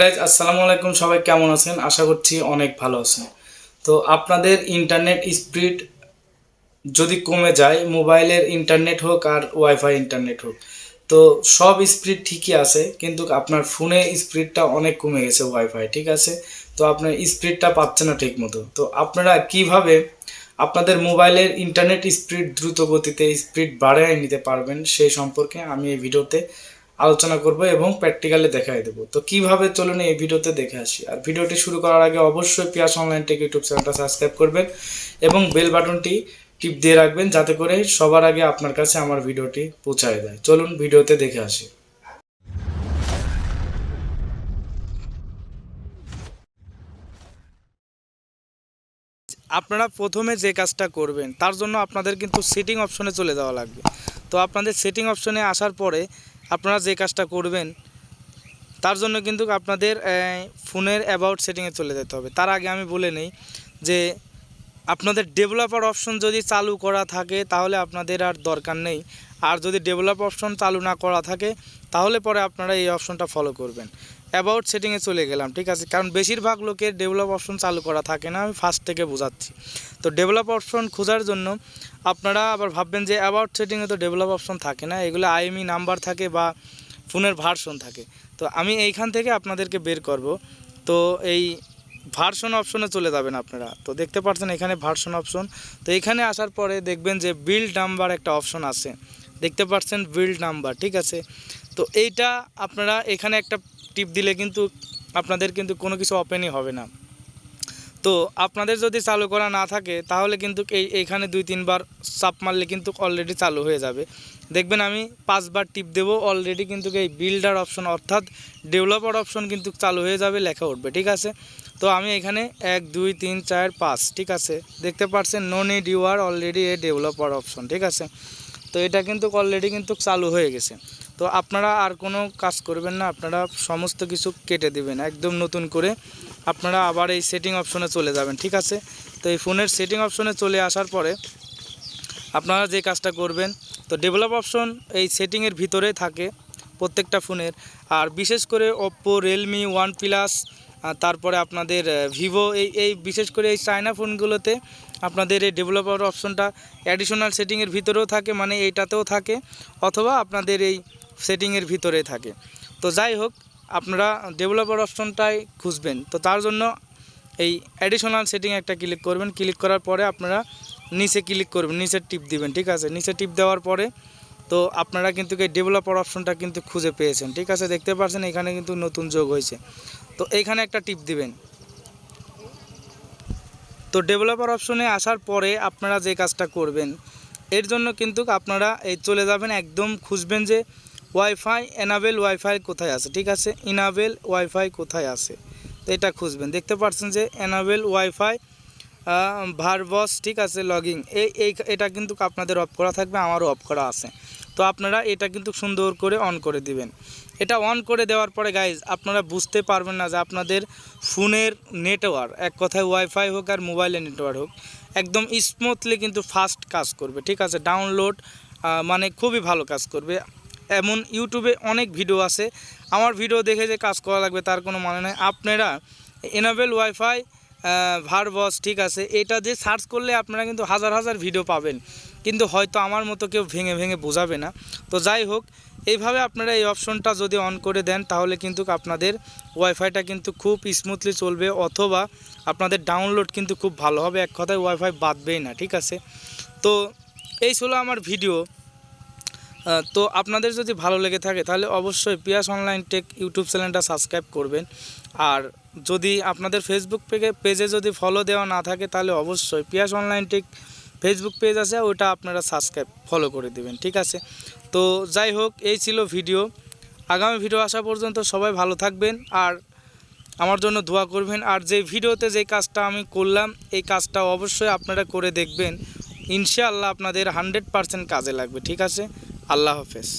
Guys আসসালামু আলাইকুম। সবাই কেমন আছেন? আশা করছি অনেক ভালো আছেন। তো আপনাদের ইন্টারনেট স্পিড যদি কমে যায়, মোবাইলের ইন্টারনেট হোক আর ওয়াইফাই ইন্টারনেট হোক, তো সব স্পিড ঠিকই আছে, কিন্তু আপনার ফোনে স্পিডটা অনেক কমে গেছে ওয়াইফাই ঠিক আছে? তো আপনার স্পিডটা পাচ্ছে না ঠিক মতো তো আপনারা কীভাবে আপনাদের মোবাইলের ইন্টারনেট স্পিড দ্রুত গতিতে স্পিড বাড়িয়ে নিতে পারবেন সেই সম্পর্কে আমি এই ভিডিওতে আলোচনা করব এবং প্র্যাকটিক্যালি দেখাই দেবো। তো কীভাবে চলুন এই ভিডিওতে দেখে আসি। আর ভিডিওটি শুরু করার আগে অবশ্যই পিয়াস অনলাইন টেক ইউটিউব চ্যানেলটা সাবস্ক্রাইব করবেন এবং বেল বাটনটি টিপ দিয়ে রাখবেন যাতে করে সবার আগে আপনার কাছে আমার ভিডিওটি পৌঁছায় দেয়। চলুন ভিডিওতে দেখে আসি। আপনারা প্রথমে যে কাজটা করবেন, তার জন্য আপনাদের কিন্তু সেটিং অপশনে চলে যাওয়া লাগবে। তো আপনাদের সেটিং অপশনে আসার পরে আপনারা যে কাজটা করবেন, তার জন্য কিন্তু আপনাদের ফোনের অ্যাবাউট সেটিংয়ে চলে যেতে হবে। তার আগে আমি বলে নেই যে, আপনাদের ডেভেলপার অপশন যদি চালু করা থাকে, তাহলে আপনাদের আর দরকার নেই। আর যদি ডেভেলপ অপশন চালু না করা থাকে, তাহলে পরে আপনারা এই অপশনটা ফলো করবেন। অ্যাবাউট সেটিংয়ে চলে গেলাম, ঠিক আছে? কারণ বেশিরভাগ লোকের ডেভেলপ অপশন চালু করা থাকে না, আমি ফার্স্ট থেকে বোঝাচ্ছি। তো ডেভেলপ অপশন খোঁজার জন্য আপনারা আবার ভাববেন যে অ্যাবাউট সেটিংয়ে তো ডেভেলপ অপশন থাকে না, এগুলো আইএমই নাম্বার থাকে বা ফোনের ভার্সন থাকে। তো আমি এইখান থেকে আপনাদেরকে বের করব। তো এই ভার্সন অপশনে চলে যাবেন আপনারা। তো দেখতে পাচ্ছেন এখানে ভার্সন অপশন তো এখানে আসার পরে দেখবেন যে বিল্ড নাম্বার একটা অপশন আছে। দেখতে পাচ্ছেন বিল্ড নাম্বার ঠিক আছে? তো এইটা আপনারা এখানে একটা টিপ দিলে কিন্তু আপনাদের কিন্তু কোনো কিছু ওপেনই হবে না। তো আপনাদের যদি চালু করা না থাকে, তাহলে কিন্তু এই, এইখানে দুই, তিনবার চাপ মারলে কিন্তু অলরেডি চালু হয়ে যাবে। দেখবেন আমি পাঁচবার টিপ দেবো অলরেডি কিন্তু এই বিল্ডার অপশন অর্থাৎ ডেভেলপার অপশন কিন্তু চালু হয়ে যাবে, লেখা উঠবে, ঠিক আছে? তো আমি এখানে এক, দুই, তিন, চার, পাঁচ, ঠিক আছে? দেখতে পাচ্ছেন no need you are already a developer option ঠিক আছে? তো এটা কিন্তু অলরেডি কিন্তু চালু হয়ে গেছে। তো আপনারা আর কোনো কাজ করবেন না, আপনারা সমস্ত কিছু কেটে দিবেন, একদম নতুন করে। আপনারা আবার এই সেটিং অপশনে চলে যাবেন, ঠিক আছে? তো এই ফোনের সেটিং অপশনে চলে আসার পরে আপনারা যে কাজটা করবেন, তো ডেভেলপ অপশন এই সেটিংয়ের ভিতরে থাকে প্রত্যেকটা ফোনের আর বিশেষ করে ওপ্পো রিয়েলমি ওয়ান প্লাস তারপরে আপনাদের ভিভো এই এই বিশেষ করে এই চায়না ফোনগুলোতে আপনাদের এই ডেভেলপার অপশনটা অ্যাডিশনাল সেটিংয়ের ভিতরেও থাকে মানে এইটাতেও থাকে, অথবা আপনাদের এই সেটিংয়ের ভিতরে থাকে। তো যাই হোক, আপনারা ডেভেলপার অপশনটাই খুঁজবেন। তো তার জন্য এই অ্যাডিশনাল সেটিং একটা ক্লিক করবেন। ক্লিক করার পরে আপনারা নিচে ক্লিক করবেন, নিচে টিপ দিবেন, ঠিক আছে? নিচে টিপ দেওয়ার পরে তো আপনারা কিন্তু এই ডেভেলপার অপশনটা কিন্তু খুঁজে পেয়েছেন, ঠিক আছে? দেখতে পাচ্ছেন এখানে কিন্তু নতুন যোগ হয়েছে। তো এইখানে একটা টিপ দিবেন। তো ডেভেলপার অপশনে আসার পরে আপনারা যে কাজটা করবেন, এর জন্য কিন্তু আপনারা এই চলে যাবেন একদম খুঁজবেন যে ওয়াইফাই এনাবেল ওয়াইফাই কোথায় আছে, ঠিক আছে? ইনাবেল ওয়াইফাই কোথায় আছে? তো এটা খুঁজবেন। দেখতে পাচ্ছেন যে এনাবেল ওয়াইফাই ভারবস ঠিক আছে লগিং এই এটা কিন্তু আপনাদের অফ করা থাকবে, আমারও অফ করা আছে। তো আপনারা এটা কিন্তু সুন্দর করে অন করে দিবেন। এটা অন করে দেওয়ার পরে গাইজ আপনারা বুঝতে পারবেন না যে আপনাদের ফোনের নেটওয়ার্ক এক কথায় ওয়াইফাই হোক আর মোবাইলের নেটওয়ার্ক হোক, একদম স্মুথলি কিন্তু ফাস্ট কাজ করবে, ঠিক আছে? ডাউনলোড মানে খুবই ভালো কাজ করবে। এমন ইউটিউবে অনেক ভিডিও আছে। আমার ভিডিও দেখে যে কাজ করা লাগবে তার কোনো মানে নেই। আপনারা এনাবেল ওয়াইফাই ভারবস ঠিক আছে, এটা যে সার্চ করলে আপনারা কিন্তু হাজার হাজার ভিডিও পাবেন। কিন্তু হয়তো আমার মতো কেউ ভেঙে ভেঙে বোঝাবে না। তো যাই হোক, এইভাবে আপনারা এই অপশনটা যদি অন করে দেন, তাহলে কিন্তু আপনাদের ওয়াইফাইটা কিন্তু খুব স্মুথলি চলবে, অথবা আপনাদের ডাউনলোড কিন্তু খুব ভালো হবে। এক কথায় ওয়াইফাই বাঁধবেই না, ঠিক আছে? তো এই ছিল আমার ভিডিও তো আপনাদের যদি ভালো লেগে থাকে, তাহলে অবশ্যই পিয়াস অনলাইন টেক ইউটিউব চ্যানেলটা সাবস্ক্রাইব করবেন। আর যদি আপনাদের ফেসবুক পেজে পেজে যদি ফলো দেওয়া না থাকে, তাহলে অবশ্যই Piyas online tech Facebook page আছে, ওইটা আপনারা সাবস্ক্রাইব ফলো করে দেবেন, ঠিক আছে? তো যাই হোক, এই ছিল ভিডিও। আগামী ভিডিও আসা পর্যন্ত সবাই ভালো থাকবেন, আর আমার জন্য দোয়া করবেন। আর যে ভিডিওতে যে কাজটা আমি করলাম, এই কাজটা অবশ্যই আপনারা করে দেখবেন। ইনশাআল্লাহ আপনাদের হান্ড্রেড পারসেন্ট কাজে লাগবে, ঠিক আছে? আল্লাহ হাফেজ।